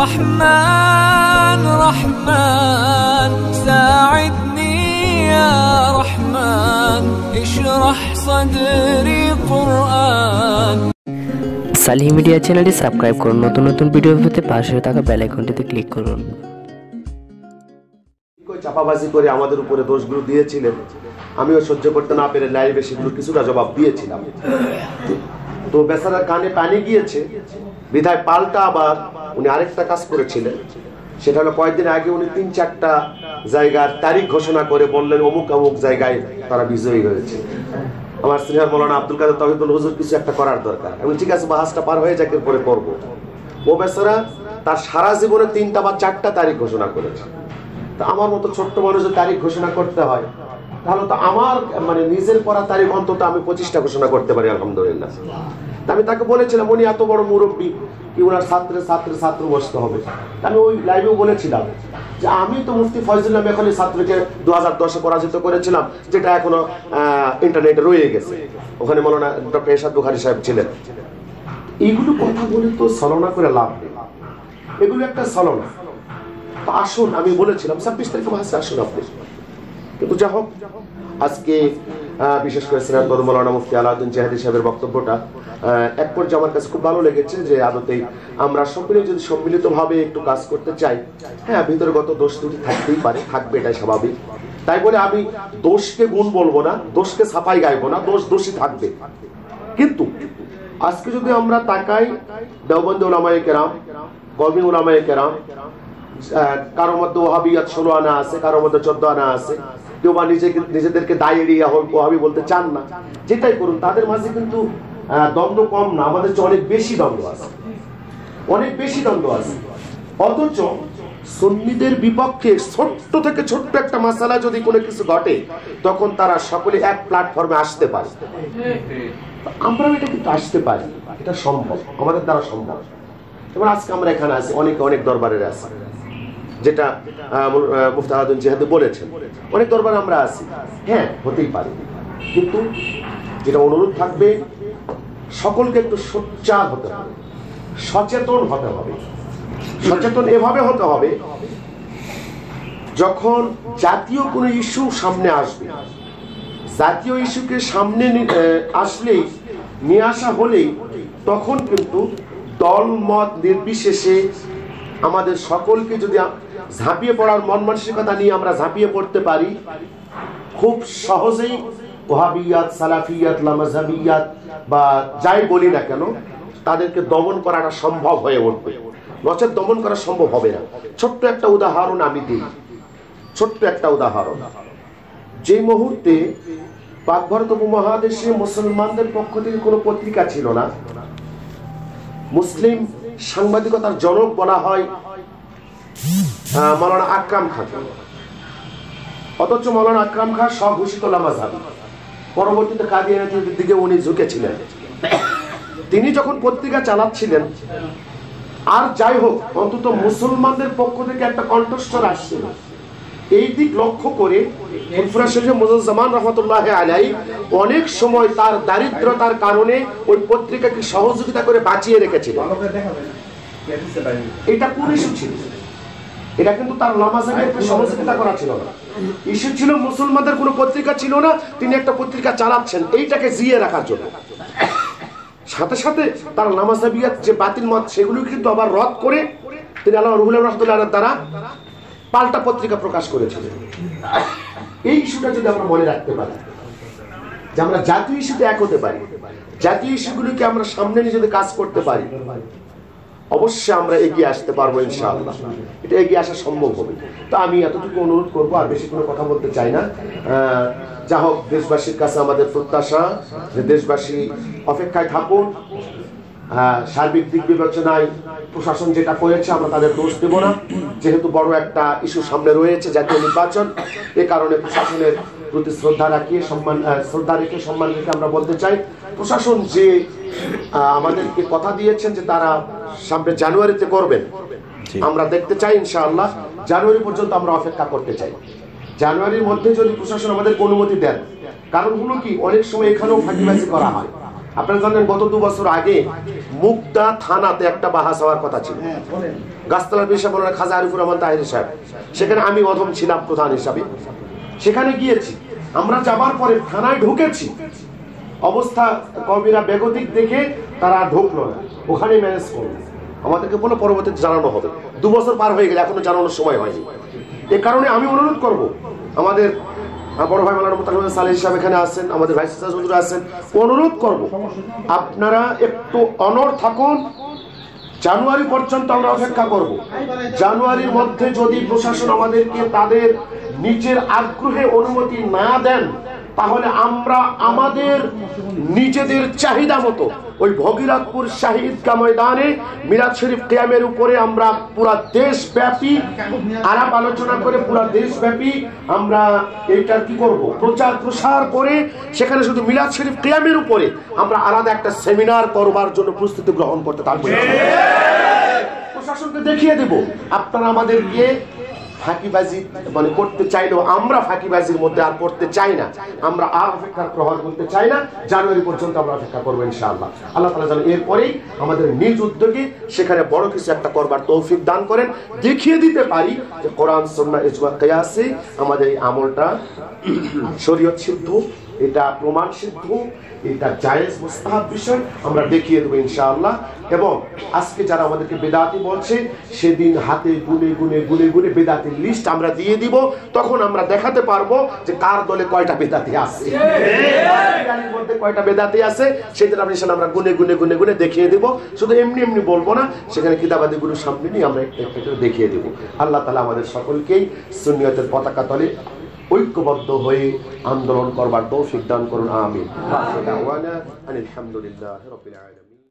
رحمن رحمن ساعدني يا رحمن اشرح صدري قرآن Salih media চ্যানেলটি subscribe করুন নতুন নতুন ভিডিও পেতে পাশে থাকা বেল আইকনটিতে ক্লিক করুন কই চাপাবাজি করে আমাদের উপরে দোষগুলো দিয়েছিলেন আমিও সহ্য করতে না পেরে লাইভে সেগুলো কিছুটা জবাব দিয়েছিলাম তো বেচারার কানে পানি গিয়েছে বিধায় পাল্টা আবার উনি আরেকটা কাজ করেছিলেন। সেটা হলো কয়েকদিন আগে উনি তিন, চারটা জায়গার তারিখ ঘোষণা করে বললেন, অমুক অমুক জায়গায় তারা বিজয়ী হয়েছে। আমার সিনিয়র মৌলানা আব্দুল কাদের তহিদুল হুজুর কিছু একটা করার দরকার। আমি ঠিক আছে, বাহাসটা পার হয়ে যাকে পরে করব। ও বেচারা তার সারা জীবনে তিনটা বা চারটা তারিখ ঘোষণা করেছে। তা আমার মতো ছোট্ট মানুষের তারিখ ঘোষণা করতে হয়, তাহলে তো আমার মানে নিজের পড়া তারিখ অন্তত আমি পঁচিশটা ঘোষণা করতে পারি, আলহামদুলিল্লাহ। আমি তাকে বলেছিলাম, উনি এত বড় মুরব্বী কি ওনার ছাত্রে ছাত্রে ছাত্র বসতে হবে? আমি ওই লাইভেও বলেছিলাম যে আমি তো মুফতি ফয়জুল্লাহ মেখলি ছাত্রকে দু হাজার দশে পরাজিত করেছিলাম, যেটা এখনও ইন্টারনেটে রয়ে গেছে। ওখানে মৌলানা ডক্টর এরশাদ বুখারি সাহেব ছিলেন। এইগুলো কথা বলে তো ছলনা করে লাভ নেই। এগুলো একটা ছলনা। আসুন, আমি বলেছিলাম, ছাব্বিশ তারিখে মাসে আসুন আপনি। কিন্তু যা হোক, আজকে বিশেষ করে সিনার বড় মৌলানা মুফতি আলাউদ্দিন জাহাদি সাহেবের বক্তব্যটা এক পর্যায়ে আমার কাছে খুব ভালো লেগেছে যে আদতেই আমরা সকলে যদি সম্মিলিতভাবে একটু কাজ করতে চাই হ্যাঁ ভিতরগত দোষ ত্রুটি থাকতেই পারে, থাকবে এটাই স্বাভাবিক। তাই বলে আমি দোষকে গুণ বলব না, দোষকে সাফাই গাইবো না, দোষ দোষী থাকবে। কিন্তু আজকে যদি আমরা তাকাই, দেওবন্দ ওলামায়ে কেরাম কবি ওলামায়ে কেরাম কারোর মধ্যে ওহাবিয়াত ষোলো আনা আছে কারোর মধ্যে চোদ্দ আনা আছে কেউ বা নিজেকে নিজেদেরকে দায় এড়িয়ে ওহাবি বলতে চান না। যেটাই করুন, তাদের মাঝে কিন্তু দ্বন্দ্ব কম না। আমাদের চেয়ে অনেক বেশি দ্বন্দ্ব আছে। অনেক বেশি দ্বন্দ্ব আছে। অথচ সুন্নিদের বিপক্ষে ছোট্ট থেকে ছোট্ট একটা মাসালা যদি কোনো কিছু ঘটে, তখন তারা সকলে এক প্ল্যাটফর্মে আসতে পারে। আমরা এটা কিন্তু আসতে পারি। এটা সম্ভব। আমাদের দ্বারা সম্ভব। যেমন আজকে আমরা এখানে আছি, অনেকে অনেক দরবারের আছি। যেটা মুফতাহাদুল জিহাদ বলেছেন। অনেক দরবার আমরা আছি। হ্যাঁ হতেই পারে। কিন্তু যেটা অনুরোধ থাকবে, সকলকে একটু সোচ্চার হতে হবে। সচেতন হতে হবে। সচেতন এভাবে হতে হবে, যখন জাতীয় কোনো ইস্যু সামনে আসবে, জাতীয় ইস্যুকে সামনে আসলেই, নিয়ে আসা হলেই, তখন কিন্তু দল মত নির্বিশেষে আমাদের সকলকে যদি ঝাঁপিয়ে পড়ার মন মানসিকতা নিয়ে আমরা ঝাঁপিয়ে পড়তে পারি। খুব সহজেই ওহাবিয়াত, সালাফিয়াত লামাজাবিয়াত বা যাই বলি না কেন, তাদেরকে দমন করাটা সম্ভব হয়ে উঠবে। নচেত দমন করা সম্ভব হবে না। ছোট্ট একটা উদাহরণ আমি দিই। ছোট্ট একটা উদাহরণ। যে মুহূর্তে পাক ভারত উপমহাদেশে মুসলমানদের পক্ষ থেকে কোনো পত্রিকা ছিল না, মুসলিম সাংবাদিকতার জনক বলা হয় আহ, মাওলানা আকরাম খান অথচ মাওলানা আকরাম খান স্বঘোষিত লামাজাবি পরবর্তীতে কাদিয়ানিদের দিকে উনি ঝুঁকেছিলেন। তিনি যখন পত্রিকা চালাচ্ছিলেন আর যাই হোক অন্তত মুসলমানদের পক্ষ থেকে একটা কণ্ঠস্বর আসছিল এই দিক লক্ষ্য করে ফুরফুরা শরীফ মুজুজ্জামান রহমতুল্লাহ আলাই অনেক সময় তার দারিদ্রতার কারণে ওই পত্রিকাকে সহযোগিতা করে বাঁচিয়ে রেখেছিল এটা কোন ইস্যু ছিল? এটা কিন্তু তার লামাজাবিয়াকে সহযোগিতা করা ছিল না। ইস্যু ছিল মুসলমানদের কোনো পত্রিকা ছিল না তিনি একটা পত্রিকা চালাচ্ছেন এইটাকে জিয়ে রাখার জন্য। সাথে সাথে তার নামাজাবিয়াত যে বাতিল মত সেগুলো কিন্তু আবার রদ করে তিনি আল্লাহ রুহুল রহমতুল্লাহ দ্বারা পাল্টা পত্রিকা প্রকাশ করেছিলেন। এই ইস্যুটা যদি আমরা মনে রাখতে পারি যে আমরা জাতীয় ইস্যুতে এক হতে পারি জাতীয় ইস্যুগুলিকে আমরা সামনে নিয়ে যদি কাজ করতে পারি অবশ্যই আমরা এগিয়ে আসতে পারব ইনশাআল্লাহ। এটা এগিয়ে আসা সম্ভব হবে। তো আমি এতটুকু অনুরোধ করব, আর বেশি কোনো কথা বলতে চাই না। যা হোক, দেশবাসীর কাছে আমাদের প্রত্যাশা যে দেশবাসী অপেক্ষায় থাকুন সার্বিক দিক বিবেচনায় প্রশাসন যেটা করেছে, আমরা তাদের দোষ দেব না। যেহেতু বড় একটা ইস্যু সামনে রয়েছে জাতীয় নির্বাচন, এ কারণে প্রশাসনের প্রতি শ্রদ্ধা রাখিয়ে সম্মান আহ, শ্রদ্ধা রেখে সম্মান রেখে আমরা বলতে চাই প্রশাসন যে আহ, আমাদেরকে কথা দিয়েছেন যে তারা সামনে জানুয়ারিতে করবেন আমরা দেখতে চাই ইনশাআল্লাহ জানুয়ারি পর্যন্ত আমরা অপেক্ষা করতে চাই। জানুয়ারির মধ্যে যদি প্রশাসন আমাদের অনুমতি দেন কারণ হলো কি অনেক সময় এখানেও ফাঁকিবাজি করা হয়। আপনারা জানেন গত দু বছর আগে মুগদা থানাতে একটা বাহাস হওয়ার কথা ছিল। গাছতলা পেশা বলেন খাজা আরিফুর রহমান তাহির সাহেব। সেখানে আমি অধম ছিলাম প্রধান হিসাবে। সেখানে গিয়েছি। আমরা যাবার পরে থানায় ঢুকেছি। অবস্থা কবিরা বেগতিক দেখে তারা ঢুকলো না। ওখানে ম্যানেজ করল। আমাদেরকে বলে পরবর্তীতে জানানো হবে। দু বছর পার হয়ে গেলে এখনও জানানোর সময় হয়নি। এ কারণে আমি অনুরোধ করব, আমাদের বড় ভাই মালানা মুতাহিদ সালেহ সাহেব এখানে আছেন আমাদের ভাইস হুজুর আছেন অনুরোধ করব, আপনারা একটু অনর থাকুন। জানুয়ারি পর্যন্ত আমরা অপেক্ষা করব। জানুয়ারির মধ্যে যদি প্রশাসন আমাদেরকে তাদের নিজের আগ্রহে অনুমতি না দেন তাহলে আমরা আমাদের নিজেদের চাহিদা মতো ওই ভগীরথপুর শাহিদ কা ময়দানে মিরাজ শরীফ কিয়ামের উপরে আমরা পুরা দেশব্যাপী আলাপ আলোচনা করে পুরা দেশব্যাপী আমরা এইটার কি করব? প্রচার প্রসার করে সেখানে শুধু মিলাদ শরীফ কিয়ামের উপরে আমরা আলাদা একটা সেমিনার করবার জন্য প্রস্তুতি গ্রহণ করতে থাকব প্রশাসনকে দেখিয়ে দেব আপনারা আমাদেরকে ফাঁকিবাজি মানে করতে চাইলেও আমরা ফাঁকিবাজির মধ্যে আর করতে চাই না। আমরা আর অপেক্ষার প্রহার করতে চাই না। জানুয়ারি পর্যন্ত আমরা অপেক্ষা করব ইনশাআল্লাহ। আল্লাহ তালা যেন এরপরেই আমাদের নিজ উদ্যোগে সেখানে বড় কিছু একটা করবার তৌফিক দান করেন। দেখিয়ে দিতে পারি যে কোরআন সন্না ইজমা কেয়াসে আমাদের এই আমলটা শরীয়ত সিদ্ধ এটা প্রমাণ সিদ্ধ এটা জায়েজ মুস্তাহাব বিষয় আমরা দেখিয়ে দেবো ইনশাআল্লাহ। এবং আজকে যারা আমাদেরকে বেদাতি বলছে সেদিন হাতে গুনে গুনে গুনে গুনে বেদাতির লিস্ট আমরা দিয়ে দিব। তখন আমরা দেখাতে পারব যে কার দলে কয়টা বেদাতি আছে। মধ্যে কয়টা বেদাতি আছে সেদিন আমরা সেটা আমরা গুনে গুনে গুনে গুনে দেখিয়ে দিব। শুধু এমনি এমনি বলব না সেখানে কিতাবাদি গুরুর সামনে নিয়ে আমরা একটা দেখিয়ে দেবো। আল্লাহ তালা আমাদের সকলকেই সুনিয়তের পতাকা তলে ঐক্যবদ্ধ হয়ে আন্দোলন করবার তৌফিক দান করুন আমি আলহামদুলিল্লাহ